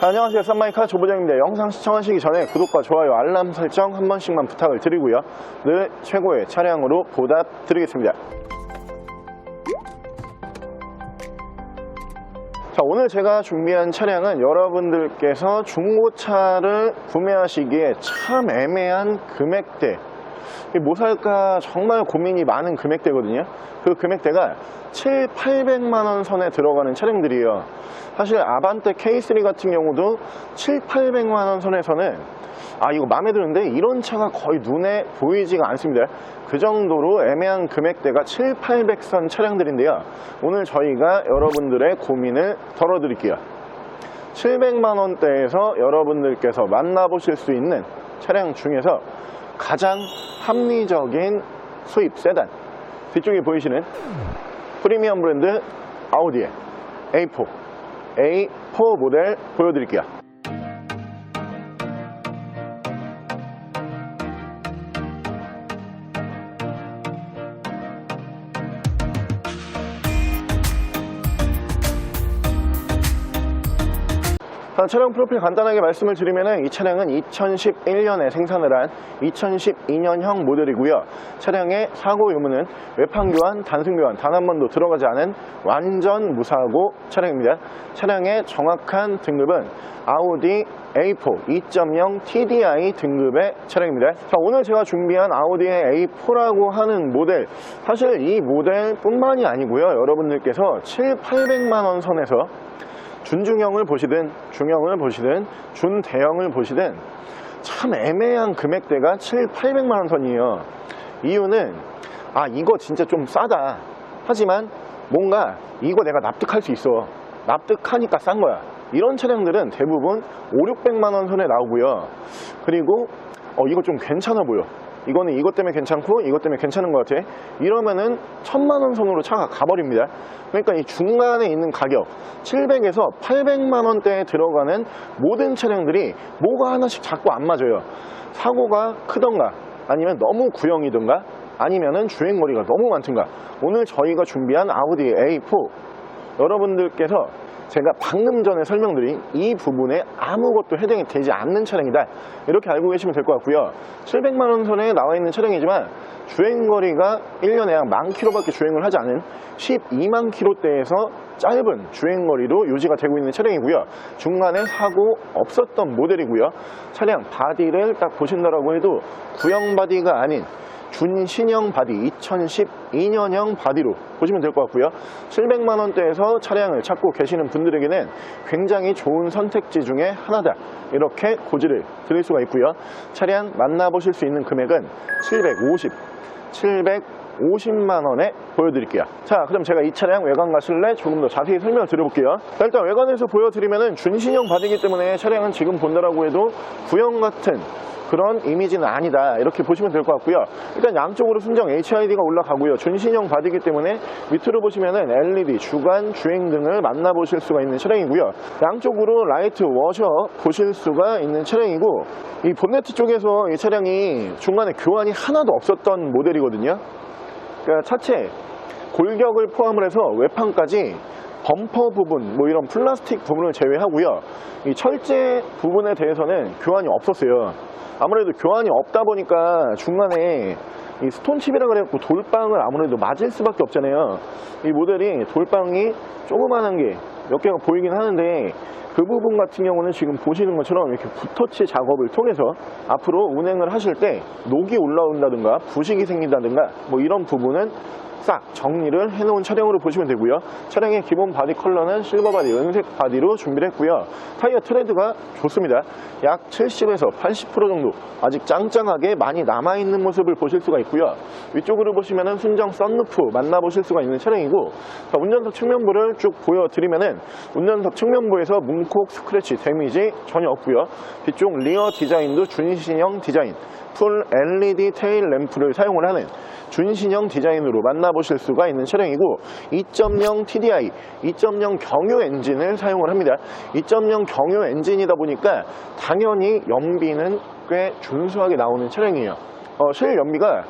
안녕하세요. 쌈마이카 조부장입니다. 영상 시청하시기 전에 구독과 좋아요 알람 설정 한 번씩만 부탁을 드리고요. 늘 최고의 차량으로 보답 드리겠습니다. 자, 오늘 제가 준비한 차량은 여러분들께서 중고차를 구매하시기에 참 애매한 금액대 살까 정말 고민이 많은 금액대거든요. 그 금액대가 7, 800만 원 선에 들어가는 차량들이에요. 사실 아반떼 K3 같은 경우도 7, 800만 원 선에서는 아 이거 마음에 드는데 이런 차가 거의 눈에 보이지가 않습니다. 그 정도로 애매한 금액대가 7, 800선 차량들인데요. 오늘 저희가 여러분들의 고민을 덜어드릴게요. 700만 원대에서 여러분들께서 만나보실 수 있는 차량 중에서 가장 합리적인 수입 세단. 뒤쪽에 보이시는 프리미엄 브랜드 아우디의 A4 A4 모델 보여드릴게요 차량 프로필 간단하게 말씀을 드리면 이 차량은 2011년에 생산을 한 2012년형 모델이고요. 차량의 사고 유무는 외판 교환, 단순 교환 단 한 번도 들어가지 않은 완전 무사고 차량입니다. 차량의 정확한 등급은 아우디 A4 2.0 TDI 등급의 차량입니다. 자, 오늘 제가 준비한 아우디의 A4라고 하는 모델 사실 이 모델뿐만이 아니고요. 여러분들께서 7, 800만 원 선에서 준중형을 보시든 중형을 보시든 준대형을 보시든 참 애매한 금액대가 7, 800만 원 선이에요. 이유는 아 이거 진짜 좀 싸다. 하지만 뭔가 이거 내가 납득할 수 있어. 납득하니까 싼 거야. 이런 차량들은 대부분 5, 600만 원 선에 나오고요. 그리고 어 이거 좀 괜찮아 보여. 이거는 이것 때문에 괜찮고 이것 때문에 괜찮은 것 같아. 이러면은 천만 원 선으로 차가 가버립니다. 그러니까 이 중간에 있는 가격 700에서 800만 원대에 들어가는 모든 차량들이 뭐가 하나씩 자꾸 안 맞아요. 사고가 크던가 아니면 너무 구형이든가 아니면은 주행거리가 너무 많든가. 오늘 저희가 준비한 아우디 A4 여러분들께서 제가 방금 전에 설명드린 이 부분에 아무것도 해당이 되지 않는 차량이다. 이렇게 알고 계시면 될 것 같고요. 700만원 선에 나와 있는 차량이지만 주행거리가 1년에 약만 킬로밖에 주행을 하지 않은 12만 킬로대에서 짧은 주행거리로 유지가 되고 있는 차량이고요. 중간에 사고 없었던 모델이고요. 차량 바디를 딱 보신다라고 해도 구형 바디가 아닌 준신형 바디 2012년형 바디로 보시면 될 것 같고요. 700만 원대에서 차량을 찾고 계시는 분들에게는 굉장히 좋은 선택지 중에 하나다. 이렇게 고지를 드릴 수가 있고요. 차량 만나보실 수 있는 금액은 750 750만 원에 보여드릴게요. 자 그럼 제가 이 차량 외관 가실래? 조금 더 자세히 설명을 드려볼게요. 자, 일단 외관에서 보여드리면 은 준신형 바디이기 때문에 차량은 지금 본다라고 해도 구형 같은 그런 이미지는 아니다. 이렇게 보시면 될 것 같고요. 일단 양쪽으로 순정 HID가 올라가고요. 준신형 바디이기 때문에 밑으로 보시면은 LED 주간 주행 등을 만나보실 수가 있는 차량이고요. 양쪽으로 라이트 워셔 보실 수가 있는 차량이고 이 본네트 쪽에서 이 차량이 중간에 교환이 하나도 없었던 모델이거든요. 그러니까 차체 골격을 포함을 해서 외판까지 범퍼 부분, 뭐 이런 플라스틱 부분을 제외하고요. 이 철제 부분에 대해서는 교환이 없었어요. 아무래도 교환이 없다 보니까 중간에 이 스톤칩이라 그래갖고 돌빵을 아무래도 맞을 수밖에 없잖아요. 이 모델이 돌빵이 조그만한 게 몇 개가 보이긴 하는데 그 부분 같은 경우는 지금 보시는 것처럼 이렇게 붓터치 작업을 통해서 앞으로 운행을 하실 때 녹이 올라온다든가 부식이 생긴다든가 뭐 이런 부분은 싹 정리를 해놓은 차량으로 보시면 되고요. 차량의 기본 바디 컬러는 실버 바디, 은색 바디로 준비를 했고요. 타이어 트레드가 좋습니다. 약 70에서 80% 정도 아직 짱짱하게 많이 남아있는 모습을 보실 수가 있고요. 위쪽으로 보시면은 순정 썬루프 만나보실 수가 있는 차량이고 자, 운전석 측면부를 쭉 보여드리면 은 운전석 측면부에서 문콕 스크래치 데미지 전혀 없고요. 뒤쪽 리어 디자인도 준신형 디자인 풀 LED 테일 램프를 사용을 하는 준신형 디자인으로 만나 보실 수가 있는 차량이고 2.0 TDI, 2.0 경유 엔진을 사용을 합니다. 2.0 경유 엔진이다 보니까 당연히 연비는 꽤 준수하게 나오는 차량이에요. 어, 실 연비가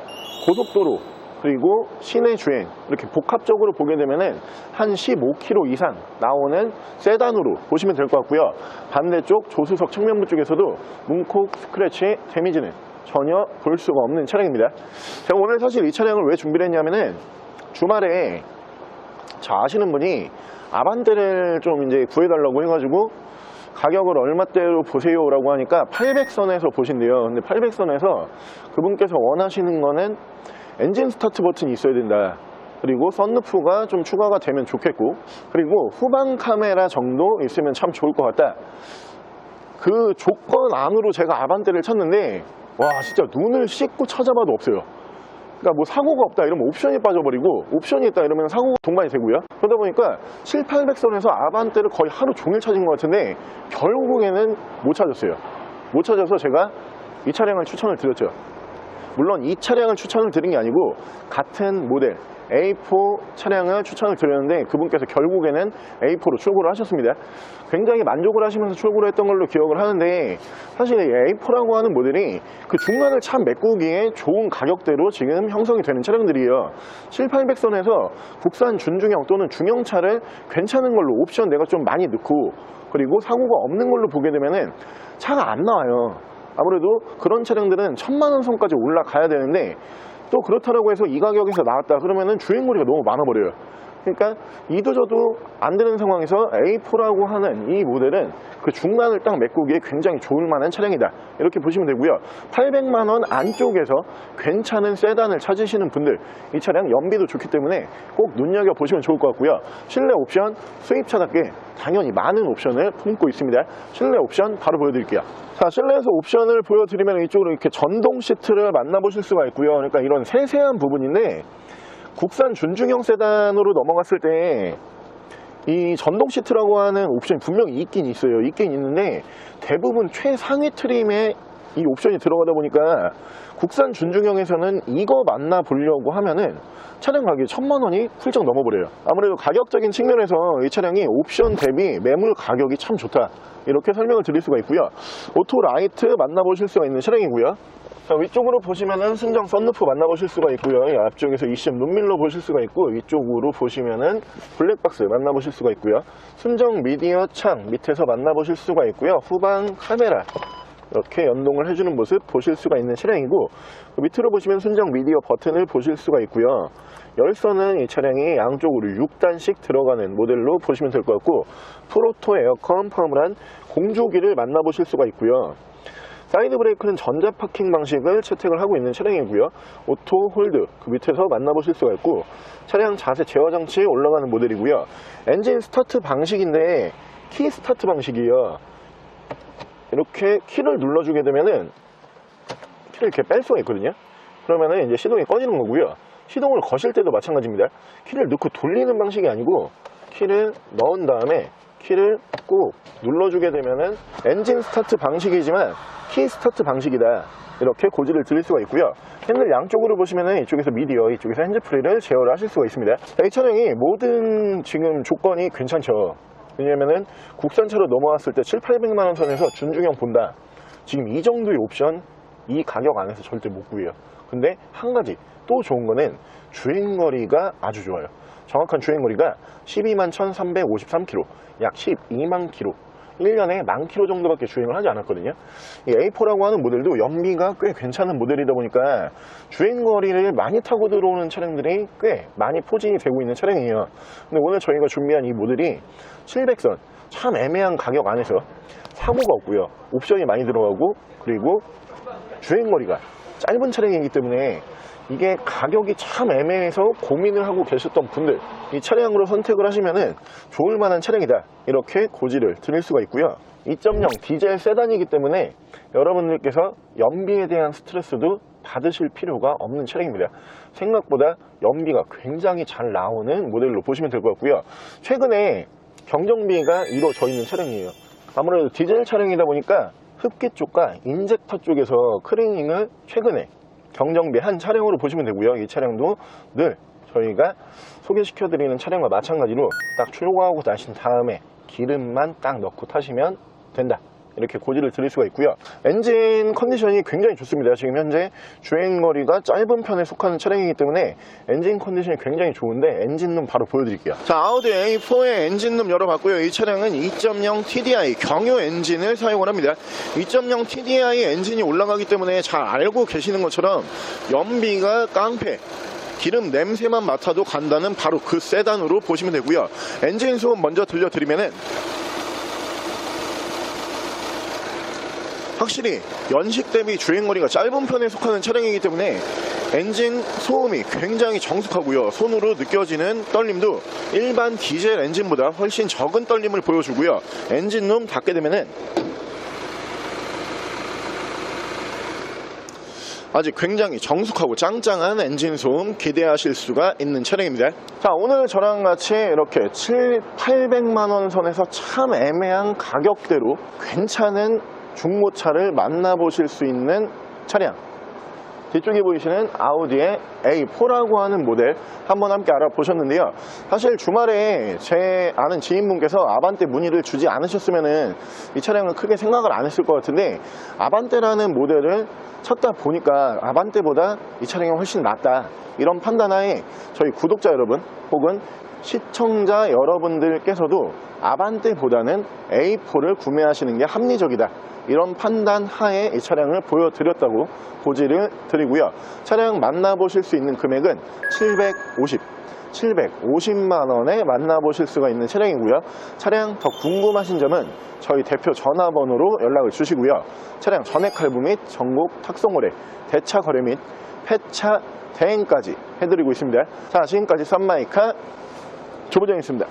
고속도로 그리고 시내 주행 이렇게 복합적으로 보게 되면은 한 15km 이상 나오는 세단으로 보시면 될 것 같고요. 반대쪽 조수석 측면부 쪽에서도 문콕 스크래치 데미지는 전혀 볼 수가 없는 차량입니다. 제가 오늘 사실 이 차량을 왜 준비를 했냐면은 주말에 저 아시는 분이 아반떼를 좀 이제 구해달라고 해가지고 가격을 얼마대로 보세요 라고 하니까 800선에서 보신대요. 근데 800선에서 그분께서 원하시는 거는 엔진 스타트 버튼이 있어야 된다. 그리고 썬루프가 좀 추가가 되면 좋겠고 그리고 후방 카메라 정도 있으면 참 좋을 것 같다. 그 조건 안으로 제가 아반떼를 찾는데 와 진짜 눈을 씻고 찾아봐도 없어요. 그러니까 뭐 사고가 없다 이러면 옵션이 빠져버리고 옵션이 있다 이러면 사고가 동반이 되고요. 그러다 보니까 7, 800선에서 아반떼를 거의 하루 종일 찾은 것 같은데 결국에는 못 찾았어요. 못 찾아서 제가 이 차량을 추천을 드렸죠. 물론 이 차량을 추천을 드린 게 아니고 같은 모델 A4 차량을 추천을 드렸는데 그분께서 결국에는 A4로 출고를 하셨습니다. 굉장히 만족을 하시면서 출고를 했던 걸로 기억을 하는데 사실 이 A4라고 하는 모델이 그 중간을 참 메꾸기에 좋은 가격대로 지금 형성이 되는 차량들이에요. 7, 800선에서 국산 준중형 또는 중형차를 괜찮은 걸로 옵션 내가 좀 많이 넣고 그리고 사고가 없는 걸로 보게 되면은 차가 안 나와요. 아무래도 그런 차량들은 천만 원 선까지 올라가야 되는데 또 그렇다라고 해서 이 가격에서 나왔다 그러면은 주행거리가 너무 많아 버려요. 그러니까 이도저도 안 되는 상황에서 A4라고 하는 이 모델은 그 중간을 딱 메꾸기에 굉장히 좋을 만한 차량이다. 이렇게 보시면 되고요. 800만 원 안쪽에서 괜찮은 세단을 찾으시는 분들 이 차량 연비도 좋기 때문에 꼭 눈여겨 보시면 좋을 것 같고요. 실내 옵션 수입차답게 당연히 많은 옵션을 품고 있습니다. 실내 옵션 바로 보여드릴게요. 자, 실내에서 옵션을 보여드리면 이쪽으로 이렇게 전동 시트를 만나보실 수가 있고요. 그러니까 이런 세세한 부분인데 국산 준중형 세단으로 넘어갔을 때 이 전동 시트라고 하는 옵션이 분명히 있긴 있어요. 있긴 있는데 대부분 최상위 트림에 이 옵션이 들어가다 보니까 국산 준중형에서는 이거 만나 보려고 하면은 차량 가격이 천만 원이 훌쩍 넘어버려요. 아무래도 가격적인 측면에서 이 차량이 옵션 대비 매물 가격이 참 좋다. 이렇게 설명을 드릴 수가 있고요. 오토 라이트 만나보실 수가 있는 차량이고요. 자, 위쪽으로 보시면은 순정 썬루프 만나보실 수가 있고요. 이 앞쪽에서 ECM 룸밀러 보실 수가 있고 위쪽으로 보시면은 블랙박스 만나보실 수가 있고요. 순정 미디어 창 밑에서 만나보실 수가 있고요. 후방 카메라 이렇게 연동을 해주는 모습 보실 수가 있는 차량이고 그 밑으로 보시면 순정 미디어 버튼을 보실 수가 있고요. 열선은 이 차량이 양쪽으로 6단씩 들어가는 모델로 보시면 될 것 같고 프로토 에어컨 펌을 한 공조기를 만나보실 수가 있고요. 사이드 브레이크는 전자 파킹 방식을 채택을 하고 있는 차량이고요. 오토 홀드 그 밑에서 만나보실 수가 있고 차량 자세 제어 장치 올라가는 모델이고요. 엔진 스타트 방식인데 키 스타트 방식이에요. 이렇게 키를 눌러주게 되면은 키를 이렇게 뺄 수가 있거든요. 그러면은 이제 시동이 꺼지는 거고요. 시동을 거실 때도 마찬가지입니다. 키를 넣고 돌리는 방식이 아니고 키를 넣은 다음에 키를 꾹 눌러주게 되면은 엔진 스타트 방식이지만 키 스타트 방식이다. 이렇게 고지를 드릴 수가 있고요. 핸들 양쪽으로 보시면은 이쪽에서 미디어, 이쪽에서 핸즈프리를 제어를 하실 수가 있습니다. 자, 이 차량이 모든 지금 조건이 괜찮죠. 왜냐면은 국산차로 넘어왔을 때 7, 800만 원 선에서 준중형 본다. 지금 이 정도의 옵션 이 가격 안에서 절대 못 구해요. 근데 한 가지 또 좋은 거는 주행거리가 아주 좋아요. 정확한 주행거리가 12만 1353km, 약 12만 km. 1년에 만 킬로 정도밖에 주행을 하지 않았거든요. 이 A4라고 하는 모델도 연비가 꽤 괜찮은 모델이다 보니까 주행거리를 많이 타고 들어오는 차량들이 꽤 많이 포진이 되고 있는 차량이에요. 근데 오늘 저희가 준비한 이 모델이 700선, 참 애매한 가격 안에서 사고가 없고요. 옵션이 많이 들어가고 그리고 주행거리가 짧은 차량이기 때문에 이게 가격이 참 애매해서 고민을 하고 계셨던 분들 이 차량으로 선택을 하시면은 좋을 만한 차량이다. 이렇게 고지를 드릴 수가 있고요. 2.0 디젤 세단이기 때문에 여러분들께서 연비에 대한 스트레스도 받으실 필요가 없는 차량입니다. 생각보다 연비가 굉장히 잘 나오는 모델로 보시면 될 것 같고요. 최근에 경정비가 이루어져 있는 차량이에요. 아무래도 디젤 차량이다 보니까 흡기 쪽과 인젝터 쪽에서 크리닝을 최근에 경정비 한 차량으로 보시면 되고요. 이 차량도 늘 저희가 소개시켜 드리는 차량과 마찬가지로 딱 출고하고 나신 다음에 기름만 딱 넣고 타시면 된다. 이렇게 고지를 드릴 수가 있고요. 엔진 컨디션이 굉장히 좋습니다. 지금 현재 주행거리가 짧은 편에 속하는 차량이기 때문에 엔진 컨디션이 굉장히 좋은데 엔진룸 바로 보여드릴게요. 자, 아우디 A4의 엔진룸 열어봤고요. 이 차량은 2.0 TDI 경유 엔진을 사용을 합니다. 2.0 TDI 엔진이 올라가기 때문에 잘 알고 계시는 것처럼 연비가 깡패, 기름 냄새만 맡아도 간다는 바로 그 세단으로 보시면 되고요. 엔진 소음 먼저 들려드리면은 확실히 연식 대비 주행거리가 짧은 편에 속하는 차량이기 때문에 엔진 소음이 굉장히 정숙하고요. 손으로 느껴지는 떨림도 일반 디젤 엔진보다 훨씬 적은 떨림을 보여주고요. 엔진룸 닫게 되면은 아직 굉장히 정숙하고 짱짱한 엔진 소음 기대하실 수가 있는 차량입니다. 자, 오늘 저랑 같이 이렇게 7, 800만 원 선에서 참 애매한 가격대로 괜찮은 중고차를 만나보실 수 있는 차량. 뒤쪽에 보이시는 아우디의 A4라고 하는 모델 한번 함께 알아보셨는데요. 사실 주말에 제 아는 지인분께서 아반떼 문의를 주지 않으셨으면은 이 차량은 크게 생각을 안 했을 것 같은데 아반떼라는 모델을 찾다 보니까 아반떼보다 이 차량이 훨씬 낫다. 이런 판단하에 저희 구독자 여러분 혹은 시청자 여러분들께서도 아반떼보다는 A4를 구매하시는 게 합리적이다. 이런 판단 하에 이 차량을 보여드렸다고 고지를 드리고요. 차량 만나보실 수 있는 금액은 750, 750만 원에 만나보실 수가 있는 차량이고요. 차량 더 궁금하신 점은 저희 대표 전화번호로 연락을 주시고요. 차량 전액 할부 및 전국 탁송 거래, 대차 거래 및 폐차 대행까지 해드리고 있습니다. 자, 지금까지 썬마이카 조보정이었습니다.